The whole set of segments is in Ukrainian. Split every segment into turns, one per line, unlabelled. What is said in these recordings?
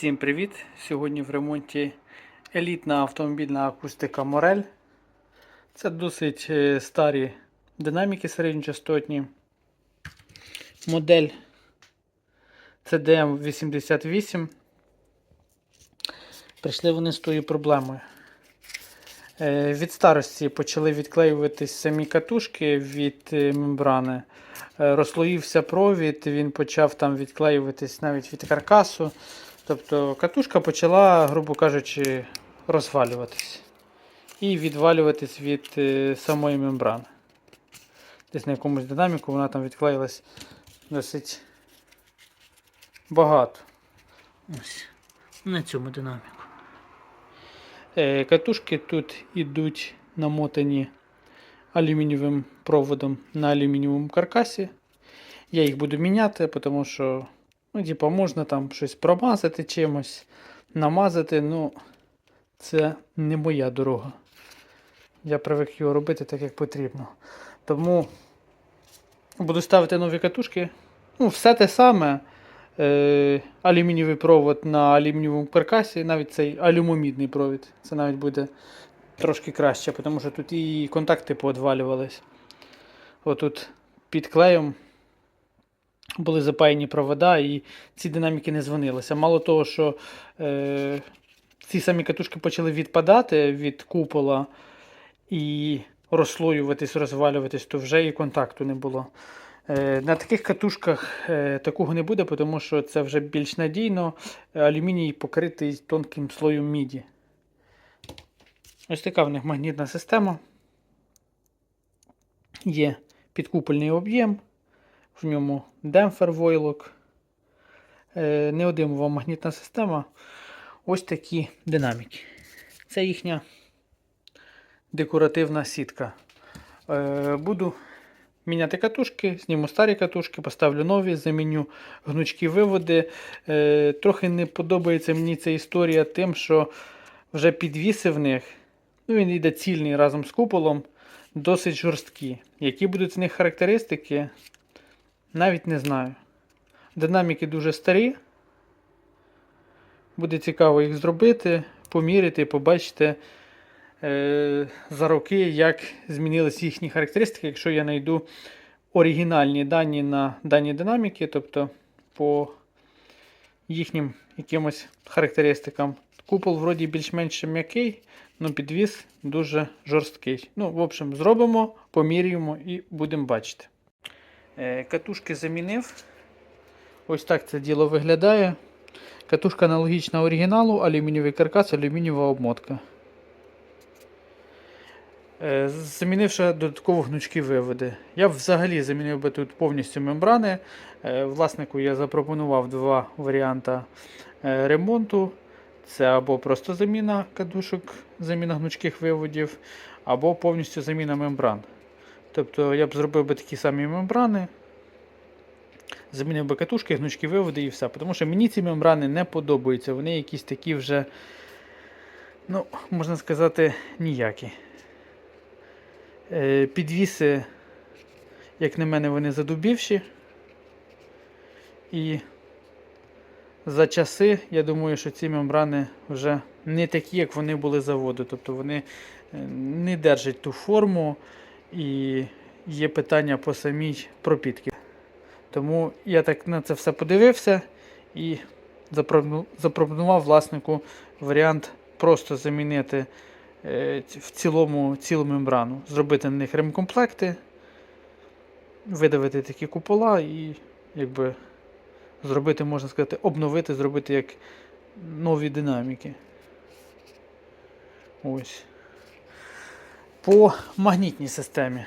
Всім привіт! Сьогодні в ремонті елітна автомобільна акустика Морель. Це досить е, старі динаміки середньочастотні. Модель CDM88. Прийшли вони з тою проблемою. Е, Від старості почали відклеюватись самі катушки від е, мембрани. Розслоївся провід, він почав там відклеюватись навіть від каркасу. Тобто катушка почала, грубо кажучи, розвалюватись. І відвалюватись від е, самої мембрани. Десь на якомусь динаміку вона там відклеїлась досить багато. Ось. На цьому динаміку. Е, катушки тут ідуть намотані алюмінієвим проводом на алюмінієвому каркасі. Я їх буду міняти, тому що Ну, типа, можна там щось промазати чимось, намазати, ну це не моя дорога. Я привик його робити так, як потрібно. Тому буду ставити нові катушки. Ну, все те саме. Е, алюмінієвий провод на алюмінієвому каркасі, навіть цей алюмомідний провід. Це навіть буде трошки краще, тому що тут і контакти поодвалювались. Отут під клеєм були запаяні провода, і ці динаміки не дзвонилися. Мало того, що е, ці самі катушки почали відпадати від купола і розслоюватись, розвалюватись, то вже і контакту не було. Е, на таких катушках е, такого не буде, тому що це вже більш надійно. Алюміній покритий тонким слоєм міді. Ось така в них магнітна система. Є підкупольний об'єм в ньому демпфер войлок, е, неодимова магнітна система. Ось такі динаміки. Це їхня декоративна сітка. Е, Буду міняти катушки, зніму старі катушки, поставлю нові, заміню гнучкі виводи. Е, Трохи не подобається мені ця історія тим, що вже підвіси в них, ну він йде цільний разом з куполом, досить жорсткі. Які будуть в них характеристики, навіть не знаю. Динаміки дуже старі. Буде цікаво їх зробити, поміряти, побачити е, за роки, як змінились їхні характеристики, якщо я знайду оригінальні дані на дані динаміки, тобто по їхнім якимось характеристикам. Купол вроді більш-менш м'який, але підвіс дуже жорсткий. Ну, в общем, зробимо, поміряємо і будемо бачити. Е, Катушки замінив. Ось так це діло виглядає. Катушка аналогічна оригіналу, алюмінієвий каркас, алюмінієва обмотка. Е, Замінив ще додатково гнучкі виводи. Я взагалі замінив би тут повністю мембрани. Е, Власнику я запропонував два варіанти ремонту. Це або просто заміна катушок, заміна гнучких виводів, або повністю заміна мембран. Тобто я б зробив би такі самі мембрани, замінив би катушки, гнучкі виводи і все. Тому що мені ці мембрани не подобаються. Вони якісь такі вже, ну, можна сказати, ніякі. Е, Підвіси, як на мене, вони задубівші. І за часи, я думаю, що ці мембрани вже не такі, як вони були заводу. Тобто вони е, не держать ту форму і є питання по самій пропітки. Тому я так на це все подивився і запропонував власнику варіант просто замінити е, в цілому цілу мембрану, зробити на них ремкомплекти, видавити такі купола і якби зробити, можна сказати, обновити, зробити як нові динаміки. Ось. По магнітній системі.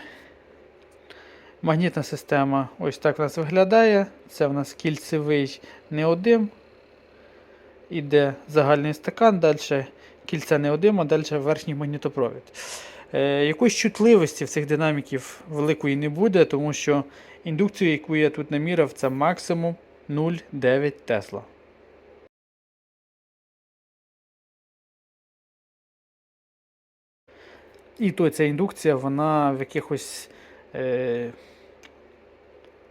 Магнітна система ось так у нас виглядає. Це в нас кільцевий неодим. Іде загальний стакан, далі кільце неодим, а далі верхній магнітопровід. Е, якоїсь чутливості в цих динаміків великої не буде, тому що індукцію, яку я тут наміряв, це максимум 0,9 Тесла. І то ця індукція, вона в якихось е,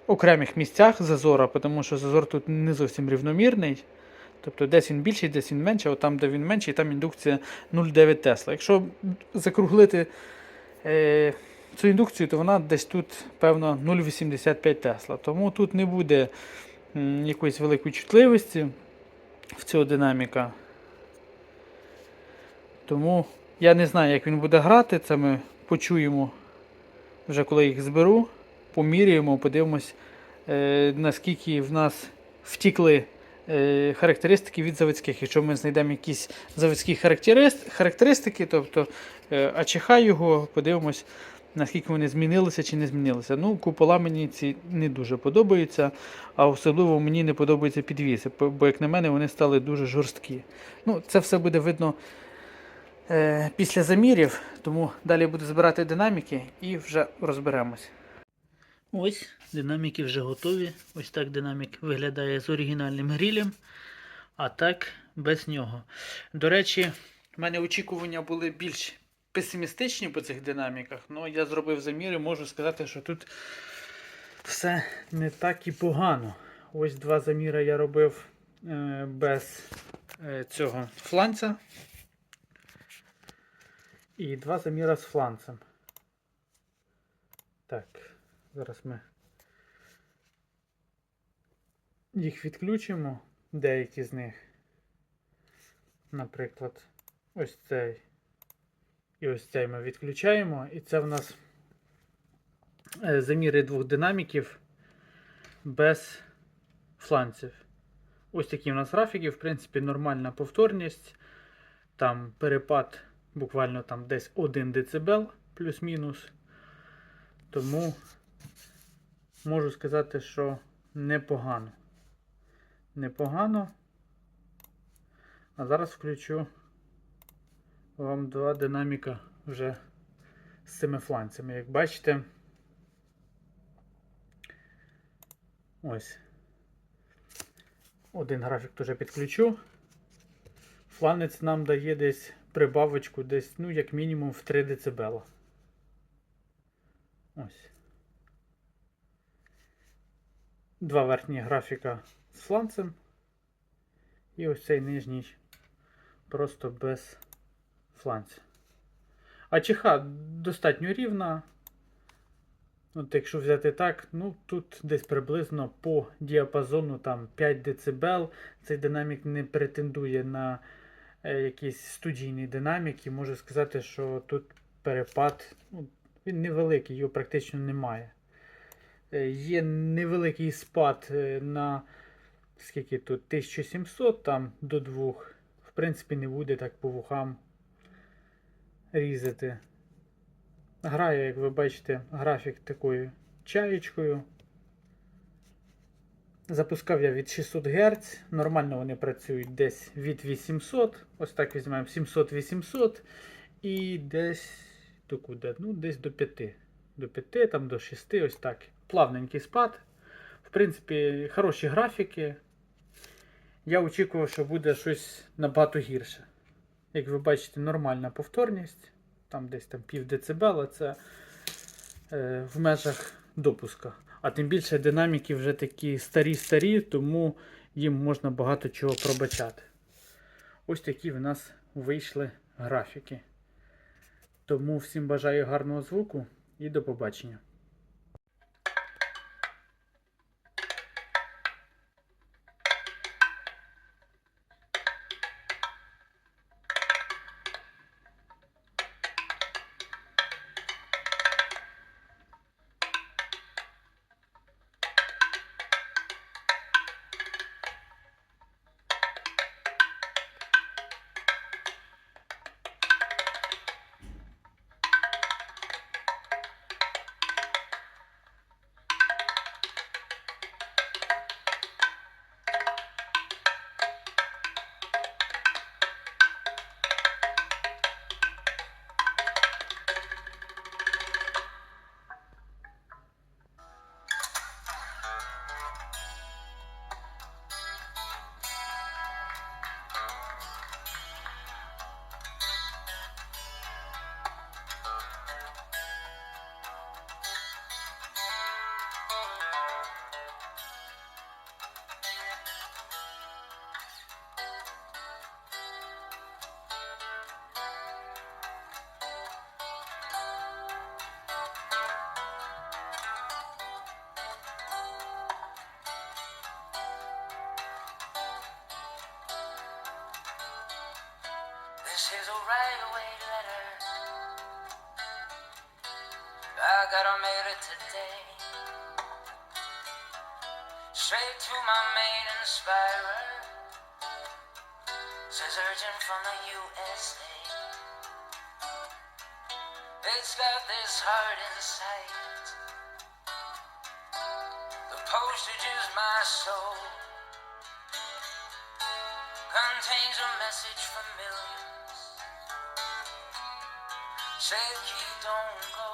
окремих місцях зазора, тому що зазор тут не зовсім рівномірний. Тобто десь він більший, десь він менший, а там, де він менший, там індукція 0,9 Тесла. Якщо закруглити е, цю індукцію, то вона десь тут, певно, 0,85 Тесла. Тому тут не буде м, якоїсь великої чутливості в цього динаміка. Тому я не знаю, як він буде грати. Це ми почуємо вже коли їх зберу, поміряємо, подивимось, е, наскільки в нас втікли е, характеристики від заводських. Якщо ми знайдемо якісь заводські характеристики, тобто е, АЧХ його, подивимось, наскільки вони змінилися чи не змінилися. Ну, купола мені ці не дуже подобаються, а особливо мені не подобаються підвіси, бо- як на мене, вони стали дуже жорсткі. Ну, це все буде видно е, після замірів, тому далі буду збирати динаміки і вже розберемось. Ось динаміки вже готові. Ось так динамік виглядає з оригінальним грілем, а так без нього. До речі, в мене очікування були більш песимістичні по цих динаміках, але я зробив заміри, можу сказати, що тут все не так і погано. Ось два заміри я робив е, без е, цього фланця. І два заміри з фланцем. Так, зараз ми їх відключимо, деякі з них. Наприклад, ось цей. І ось цей ми відключаємо. І це в нас е, заміри двох динаміків без фланців. Ось такі у нас графіки, в принципі, нормальна повторність. Там перепад буквально там десь 1 дБ плюс-мінус. Тому можу сказати, що непогано. Непогано. А зараз включу вам два динаміка вже з цими фланцями. Як бачите, ось. Один графік теж підключу. Фланець нам дає десь прибавочку десь, ну, як мінімум, в 3 дБ. Ось. Два верхні графіка з фланцем. І ось цей нижній просто без фланця. А чиха достатньо рівна. От якщо взяти так, ну тут десь приблизно по діапазону там 5 дБ. Цей динамік не претендує на е, якийсь студійний динамік, можу сказати, що тут перепад, ну, він невеликий, його практично немає. Е, Є невеликий спад е, на скільки тут 1700 там до 2. В принципі, не буде так по вухам різати. Граю, як ви бачите, графік такою чаєчкою. Запускав я від 600 Гц. Нормально вони працюють десь від 800. Ось так візьмемо 700-800 і десь до куди? Ну, десь до 5. До 5, там до 6, ось так. Плавненький спад. В принципі, хороші графіки. Я очікував, що буде щось набагато гірше. Як ви бачите, нормальна повторність. Там десь там пів децибела, це е, в межах допуска. А тим більше динаміки вже такі старі-старі, тому їм можна багато чого пробачати. Ось такі в нас вийшли графіки. Тому всім бажаю гарного звуку і до побачення.
A right away letter. I gotta mail it today. Straight to my main inspirer. Says urgent from the USA. It's got this heart inside. The postage is my soul. Contains a message millions. Said, you don't go.